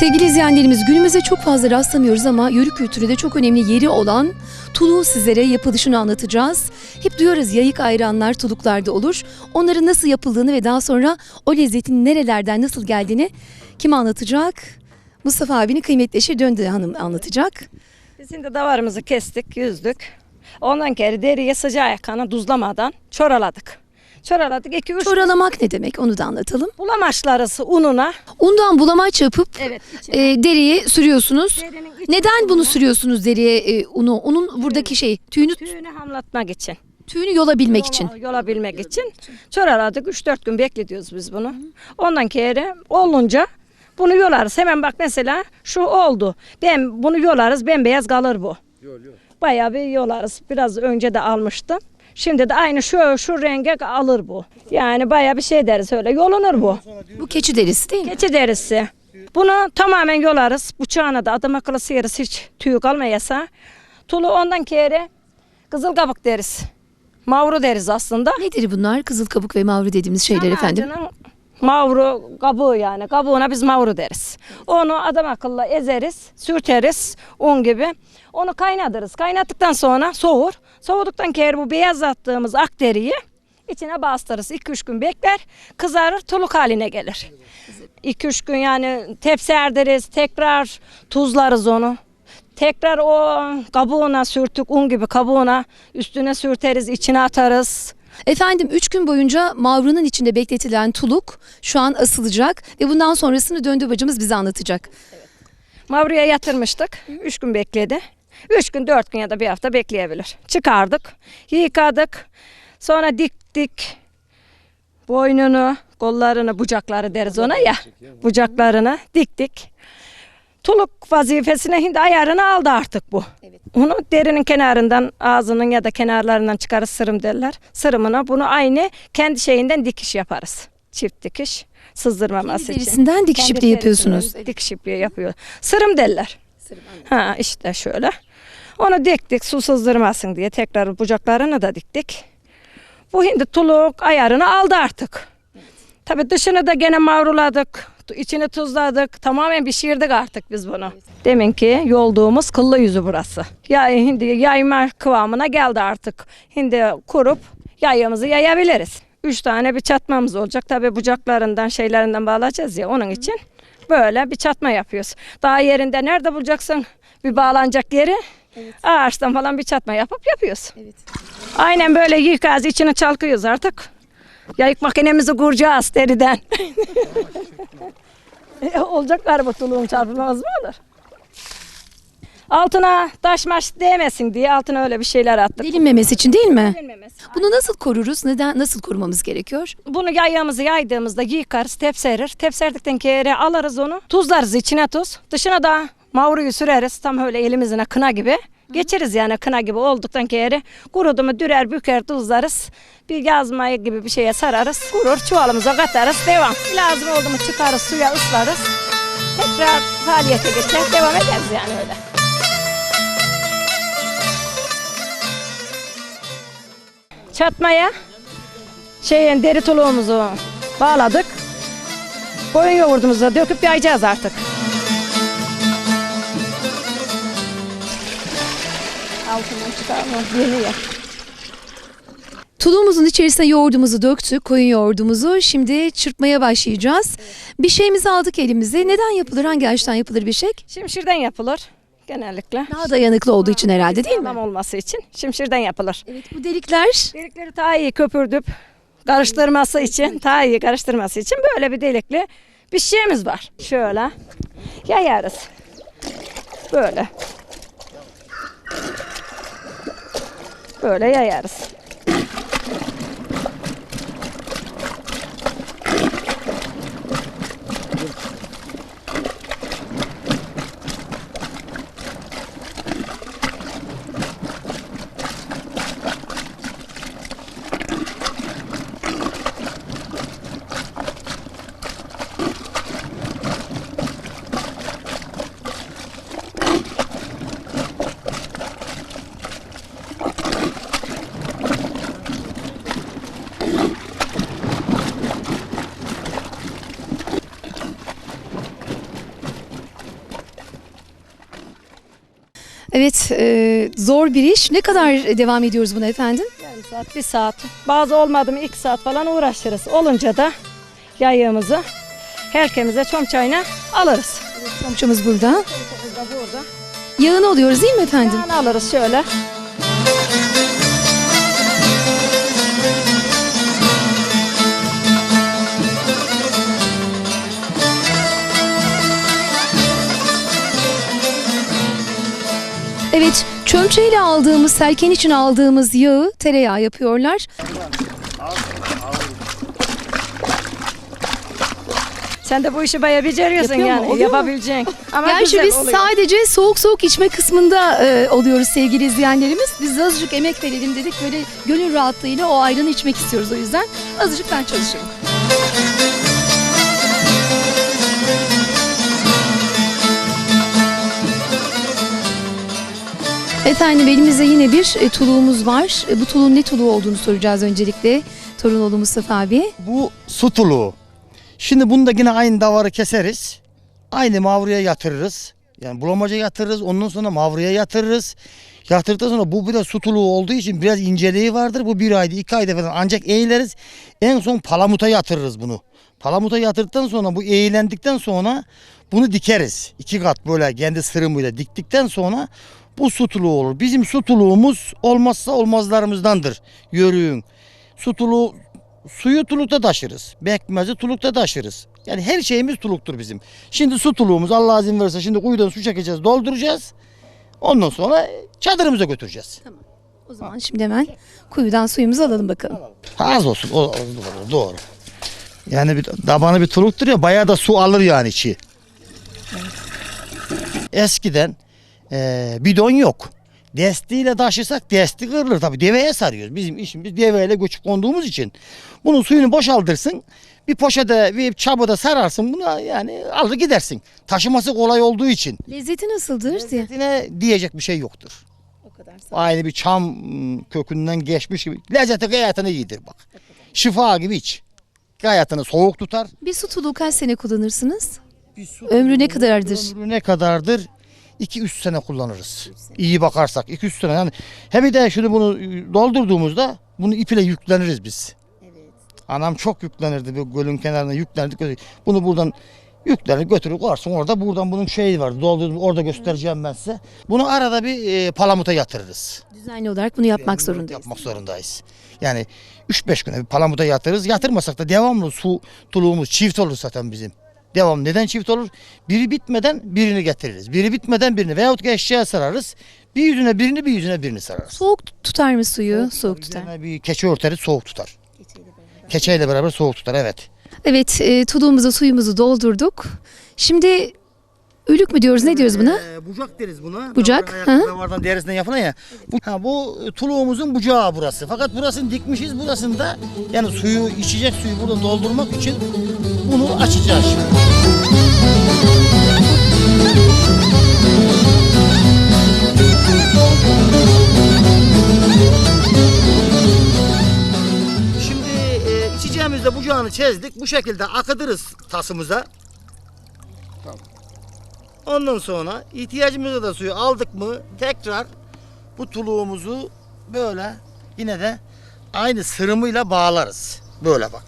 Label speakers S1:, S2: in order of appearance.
S1: Sevgili izleyenlerimiz günümüzde çok fazla rastlamıyoruz ama yörük kültüründe çok önemli yeri olan tuluğu sizlere yapılışını anlatacağız. Hep diyoruz yayık ayranlar tuluklarda olur. Onların nasıl yapıldığını ve daha sonra o lezzetin nerelerden nasıl geldiğini kim anlatacak? Mustafa abinin kıymetli eşi Döndü Hanım anlatacak.
S2: Biz şimdi davarımızı kestik, yüzdük. Ondan kere deriye sıcağı yakana tuzlamadan çoraladık. Çoraladık 2 3
S1: Çoralamak ne demek onu da anlatalım.
S2: bulamaçlarısı ununa.
S1: Undan bulamaç yapıp
S2: Evet.
S1: e, deriye sürüyorsunuz.
S2: Derinin
S1: Neden bunu sürüyorsunuz deriye e, unu? Unun buradaki şey tüyünü
S2: Tüyünü hamlatmak için.
S1: tüyünü yolabilmek için.
S2: Yola, yolabilmek için. Çoraladık 3-4 gün bekletiyoruz biz bunu. Ondan kere olunca bunu yolarız. Hemen bak mesela şu oldu. Ben bunu yolarız bembeyaz kalır bu. Bayağı bir yolarız. Biraz önce de almıştım. Şimdi de aynı şu şu renge alır bu. Yani bayağı bir şey deriz öyle yolunur bu.
S1: Bu keçi derisi değil mi?
S2: Keçi derisi. Bunu tamamen yolarız. Bıçağına da adam akıllı sıyarız hiç tüy kalmayasa. Tulu ondan kere kızıl kabuk deriz. Mavru deriz aslında.
S1: Nedir bunlar? Kızıl kabuk ve mavru dediğimiz şeyler
S2: Çam
S1: efendim.
S2: ağacının Mavru kabuğu yani. Kabuğuna biz mavru deriz. Onu adam akıllı ezeriz, sürteriz un gibi. Onu kaynatırız. Kaynattıktan sonra soğur. Soğuduktan kere bu beyazlattığımız ak deriyi içine bastırırız. 2-3 gün bekler. Kızarır, tuluk haline gelir. 2-3 gün yani tepsi erderiz. Tekrar tuzlarız onu. Tekrar o kabuğuna sürtük un gibi kabuğuna üstüne sürteriz, içine atarız.
S1: Efendim 3 gün boyunca mavrunun içinde bekletilen tuluk şu an asılacak ve bundan sonrasını döndü bacımız bize anlatacak.
S2: Mavruya yatırmıştık. Üç gün bekledi. Üç gün, dört gün ya da bir hafta bekleyebilir. Çıkardık, yıkadık. Sonra diktik. Boynunu, kollarını, bucakları deriz ona ya. Bucaklarını diktik. Tuluk vazifesine hindi ayarını aldı artık bu. Onu derinin kenarından, ağzının ya da kenarlarından çıkarız sırım derler. Sırımına bunu aynı kendi şeyinden dikiş yaparız. Çift dikiş. Sızdırmaması
S1: Kendi
S2: için.
S1: derisinden dikiş ipliği yapıyorsunuz.
S2: Dikiş ipliği yapıyor. Sırım derler. Ha işte şöyle. Onu diktik su sızdırmasın diye tekrar bucaklarını da diktik. Bu hindi tuluk ayarını aldı artık. Tabii dışını da gene mavruladık. içini tuzladık. Tamamen pişirdik artık biz bunu. Deminki yolduğumuz kıllı yüzü burası. Ya hindi yayma kıvamına geldi artık. Hindi kurup yayımızı yayabiliriz. Üç tane bir çatmamız olacak. Tabii bucaklarından şeylerinden bağlayacağız ya onun için. Böyle bir çatma yapıyoruz. Daha yerinde nerede bulacaksın bir bağlanacak yeri? Ağaçtan falan bir çatma yapıp yapıyoruz. Aynen böyle yıkaz içine çalkıyoruz artık. Yayık makinemizi kuracağız deriden. E, Olacak galiba tuluğun çarpılmaz mı olur? Altına taş maş değmesin diye altına öyle bir şeyler attık.
S1: Delinmemesi için değil mi?
S2: Delinmemesi.
S1: Bunu nasıl koruruz? Neden nasıl korumamız gerekiyor?
S2: Bunu yaymamızı yaydığımızda yıkarız, tepserir. Tepserdikten kere alırız onu. Tuzlarız içine tuz. Dışına da mavruyu süreriz. Tam öyle elimizine kına gibi. Geçeriz yani kına gibi olduktan kere kurudu mu dürer büker tuzlarız. Bir yazmaya gibi bir şeye sararız. Kurur çuvalımıza katarız. Devam. Lazım oldu mu çıkarız suya ıslarız. Tekrar faaliyete geçer. Devam ederiz yani öyle. Çatmaya şeyin deri tuluğumuzu bağladık. Koyun yoğurdumuzu döküp yayacağız artık. Altından çıkarmaz yeniyor.
S1: Tuluğumuzun içerisine yoğurdumuzu döktük, koyun yoğurdumuzu. Şimdi çırpmaya başlayacağız. Bir şeyimizi aldık elimize. Neden yapılır? Hangi ağaçtan yapılır bir şey?
S2: Şimşirden yapılır genellikle.
S1: Daha dayanıklı olduğu için herhalde değil mi?
S2: Sağlam olması için şimşirden yapılır.
S1: Evet bu delikler
S2: Delikleri daha iyi köpürdüp karıştırması için, daha iyi karıştırması için böyle bir delikli bir şeyimiz var. Şöyle yayarız. Böyle. Böyle yayarız.
S1: Evet, e, zor bir iş. Ne kadar devam ediyoruz buna efendim?
S2: Yarım saat, bir saat. Bazı olmadı mı iki saat falan uğraşırız. Olunca da yayığımızı herkemize çom çayına alırız.
S1: Komşumuz burada.
S2: Burada burada.
S1: Yağını alıyoruz değil mi efendim?
S2: Yani alırız şöyle.
S1: Çömçeyle aldığımız, serken için aldığımız yağı tereyağı yapıyorlar.
S2: Sen de bu işi bayağı beceriyorsun
S1: Yapıyor mu?
S2: yani.
S1: Oluyor mu?
S2: Yapabileceksin. Ama
S1: Gerçi
S2: güzel
S1: biz
S2: oluyor.
S1: sadece soğuk soğuk içme kısmında e, oluyoruz sevgili izleyenlerimiz. Biz de azıcık emek verelim dedik. Böyle gönül rahatlığıyla o ayranı içmek istiyoruz o yüzden. Azıcık ben çalışayım. Efendim elimizde yine bir e, tuluğumuz var. E, bu tuluğun ne tuluğu olduğunu soracağız öncelikle. Torunoğlu Mustafa abi.
S3: Bu su tuluğu. Şimdi bunu da yine aynı davarı keseriz. Aynı mavruya yatırırız. Yani bulamaca yatırırız. Ondan sonra mavruya yatırırız. Yatırdıktan sonra bu biraz su tuluğu olduğu için biraz inceliği vardır. Bu bir ayda iki ayda falan ancak eğileriz. En son palamuta yatırırız bunu. Palamuta yatırdıktan sonra bu eğilendikten sonra bunu dikeriz. İki kat böyle kendi sırımıyla diktikten sonra bu su tuluğu olur. Bizim su tuluğumuz olmazsa olmazlarımızdandır. Yörüğün. Su tuluğu suyu tulukta taşırız. Bekmezi tulukta taşırız. Yani her şeyimiz tuluktur bizim. Şimdi su tuluğumuz Allah izin verirse şimdi kuyudan su çekeceğiz, dolduracağız. Ondan sonra çadırımıza götüreceğiz.
S1: O zaman şimdi hemen kuyudan suyumuzu alalım bakalım.
S3: Az olsun. O, o- doğru, doğru. Yani bir tabanı bir tuluktur ya bayağı da su alır yani içi. Eskiden eee, bidon yok. Destiyle taşırsak desti kırılır tabii. Deveye sarıyoruz. Bizim işimiz deveyle göçüp konduğumuz için. Bunun suyunu boşaltırsın. Bir poşete bir çabada sararsın buna yani alır gidersin. Taşıması kolay olduğu için.
S1: Lezzeti nasıldır diye.
S3: Lezzetine diyecek bir şey yoktur.
S1: O kadar
S3: Aynı bir çam kökünden geçmiş gibi. Lezzeti gayetini iyidir bak. Şifa gibi iç. Gayetini soğuk tutar.
S1: Bir su tuluğu kaç sene kullanırsınız? Ömrü ne kadardır?
S3: Ömrü ne kadardır? 2-3 sene kullanırız. İyi bakarsak 2-3 sene. Yani hem bir de şunu bunu doldurduğumuzda bunu iple yükleniriz biz. Anam çok yüklenirdi bu gölün kenarına yüklenirdik. Bunu buradan yüklenir götürür koyarsın orada buradan bunun şeyi var doldurduğum orada göstereceğim ben size. Bunu arada bir e, palamuta yatırırız.
S1: Düzenli olarak bunu yapmak zorundayız.
S3: Yapmak zorundayız. Yani 3-5 güne bir palamuta yatırırız. Yatırmasak da devamlı su tuluğumuz çift olur zaten bizim. Devam. Neden çift olur? Biri bitmeden birini getiririz. Biri bitmeden birini veyahut ki eşeğe sararız. Bir yüzüne birini bir yüzüne birini sararız.
S1: Soğuk tutar mı suyu? Soğuk, tutar.
S3: Üzerine bir keçe örteriz soğuk tutar. Keçeyle beraber soğuk tutar evet.
S1: Evet, e, tuluğumuzu, suyumuzu doldurduk. Şimdi ülük mü diyoruz, ne diyoruz buna?
S3: Ee, bucak deriz buna.
S1: Bucak,
S3: Davardan, derisinden yapılan ya. Bu, ha, bu e, tuluğumuzun bucağı burası. Fakat burasını dikmişiz. Burasında yani suyu içecek suyu burada doldurmak için bunu açacağız şimdi. Şimdi e, içeceğimizde bucağını çizdik. Bu şekilde akıtırız tasımıza. Ondan sonra ihtiyacımızda da suyu aldık mı tekrar bu tuluğumuzu böyle yine de aynı sırımıyla bağlarız. Böyle bak.